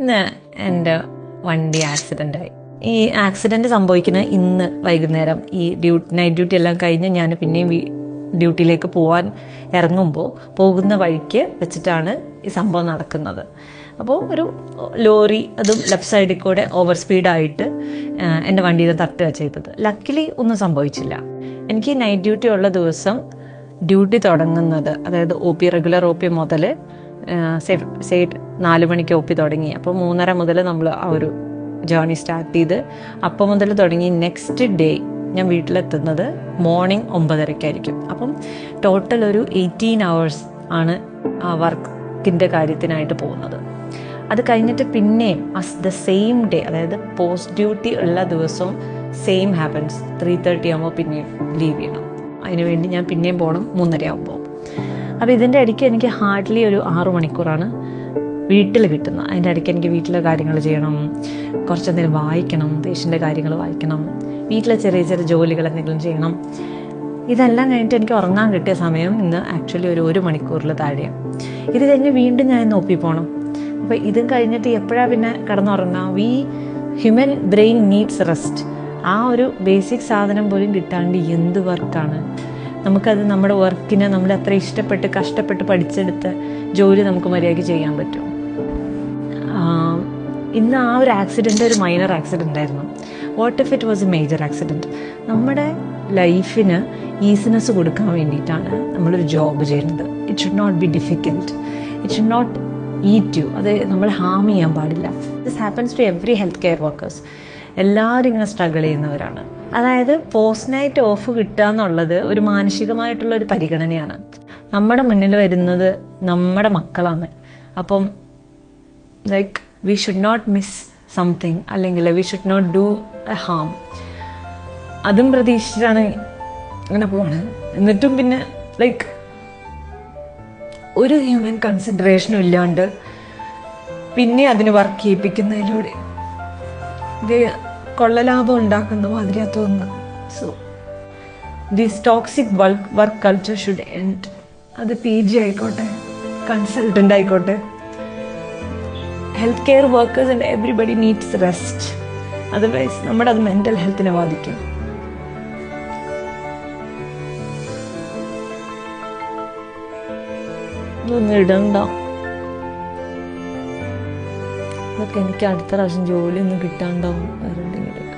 ഇന്ന് എന്റെ വണ്ടി ആക്സിഡന്റ് ആയി. ഈ ആക്സിഡന്റ് സംഭവിക്കുന്ന ഇന്ന് വൈകുന്നേരം. ഈ ഡ്യൂട്ടി നൈറ്റ് ഡ്യൂട്ടി എല്ലാം കഴിഞ്ഞ് ഞാൻ പിന്നെയും ഡ്യൂട്ടിയിലേക്ക് പോകാൻ ഇറങ്ങുമ്പോൾ പോകുന്ന വഴിക്ക് വെച്ചിട്ടാണ് ഈ സംഭവം നടക്കുന്നത്. അപ്പോൾ ഒരു ലോറി അതും ലെഫ്റ്റ് സൈഡിൽ കൂടെ ഓവർ സ്പീഡായിട്ട് എന്റെ വണ്ടിയിൽ തട്ടുക ചെയ്തത് ലക്കിലി ഒന്നും സംഭവിച്ചില്ല. എനിക്ക് നൈറ്റ് ഡ്യൂട്ടി ഉള്ള ദിവസം ഡ്യൂട്ടി തുടങ്ങുന്നത് അതായത് O P regular O P മുതൽ സൈഡ് നാല് മണിക്ക് ഒപ്പി തുടങ്ങി. അപ്പോൾ മൂന്നര മുതൽ നമ്മൾ ആ ഒരു ജേർണി സ്റ്റാർട്ട് ചെയ്ത് അപ്പോൾ മുതൽ തുടങ്ങി നെക്സ്റ്റ് ഡേ ഞാൻ വീട്ടിലെത്തുന്നത് മോർണിംഗ് ഒമ്പതരയ്ക്കായിരിക്കും. അപ്പം ടോട്ടൽ ഒരു എയ്റ്റീൻ അവേഴ്സ് ആണ് ആ വർക്കിന്റെ കാര്യത്തിനായിട്ട് പോകുന്നത്. അത് കഴിഞ്ഞിട്ട് പിന്നെയും അസ് ദ സെയിം ഡേ അതായത് പോസ്റ്റ് ഡ്യൂട്ടി ഉള്ള ദിവസവും സെയിം ഹാപ്പൻസ് ത്രീ തേർട്ടി ആകുമ്പോൾ പിന്നെയും ലീവ് ചെയ്യണം. അതിനുവേണ്ടി ഞാൻ പിന്നെയും പോകണം മൂന്നര ആകുമ്പോൾ അപ്പോൾ ഇതിന്റെ ഇടയ്ക്ക് എനിക്ക് ഹാർഡ്ലി ഒരു ആറു മണിക്കൂറാണ് വീട്ടിൽ കിട്ടുന്നത്. അതിന്റെ ഇടയ്ക്ക് എനിക്ക് വീട്ടിലെ കാര്യങ്ങൾ ചെയ്യണം കുറച്ചെന്തെങ്കിലും വായിക്കണം പേഷ്യന്റെ കാര്യങ്ങൾ വായിക്കണം വീട്ടിലെ ചെറിയ ചെറിയ ജോലികൾ എന്തെങ്കിലും ചെയ്യണം. ഇതെല്ലാം കഴിഞ്ഞിട്ട് എനിക്ക് ഉറങ്ങാൻ കിട്ടിയ സമയം ഇന്ന് ആക്ച്വലി ഒരു ഒരു മണിക്കൂറിൽ താഴെയാണ് ഇത് കഴിഞ്ഞ് വീണ്ടും ഞാൻ ഒപ്പി പോകണം അപ്പോൾ ഇതും കഴിഞ്ഞിട്ട് എപ്പോഴാണ് പിന്നെ കിടന്നുറങ്ങാം we human brain needs rest ആ ഒരു ബേസിക് സാധനം പോലും കിട്ടാണ്ട് എന്ത് വർക്കാണ് നമുക്കത് നമ്മുടെ വർക്കിനെ നമ്മൾ അത്ര ഇഷ്ടപ്പെട്ട് കഷ്ടപ്പെട്ട് പഠിച്ചെടുത്ത് ജോലി നമുക്ക് മര്യാദയ്ക്ക് ചെയ്യാൻ പറ്റും. ഇന്ന് ആ ഒരു ആക്സിഡന്റ് ഒരു മൈനർ ആക്സിഡന്റ് ആയിരുന്നു. What if it was a major accident നമ്മുടെ ലൈഫിന് ഈസിനെസ് കൊടുക്കാൻ വേണ്ടിയിട്ടാണ് നമ്മളൊരു ജോബ് ചെയ്യുന്നത്. It should not be difficult it should not eat you അത് നമ്മൾ ഹാം ചെയ്യാൻ പാടില്ല. This happens to every health care workers എല്ലാവരും ഇങ്ങനെ സ്ട്രഗിൾ ചെയ്യുന്നവരാണ്. അതായത് പോസ്റ്റ് നൈറ്റ് ഓഫ് കിട്ടുക എന്നുള്ളത് ഒരു മാനസികമായിട്ടുള്ള ഒരു പരിഗണനയാണ്. നമ്മുടെ മുന്നിൽ വരുന്നത് നമ്മുടെ മക്കളാണ്. അപ്പം like we should not miss something അല്ലെങ്കിൽ we should not do a harm അതും പ്രതീക്ഷിച്ചിട്ടാണ് അങ്ങനെ പോണത് എന്നിട്ടും പിന്നെ ലൈക്ക് ഒരു ഹ്യൂമൻ കൺസിഡറേഷനും ഇല്ലാണ്ട് പിന്നെ അതിന് വർക്ക് ചെയ്യിപ്പിക്കുന്നതിലൂടെ കൊള്ളലാഭം ഉണ്ടാക്കുന്ന മാതിരിയാ തോന്നുന്നു. So this toxic work work culture should end അത് പി ജി ആയിക്കോട്ടെ കൺസൾട്ടന്റ് ആയിക്കോട്ടെ. Health care workers and everybody needs rest otherwise നമ്മുടെ അത് മെന്റൽ ഹെൽത്തിനെ ബാധിക്കും. ഇടണ്ട. ഇതൊക്കെ എനിക്ക് അടുത്ത പ്രാവശ്യം ജോലിയൊന്നും കിട്ടാണ്ടാവും. വേറെ എന്തെങ്കിലും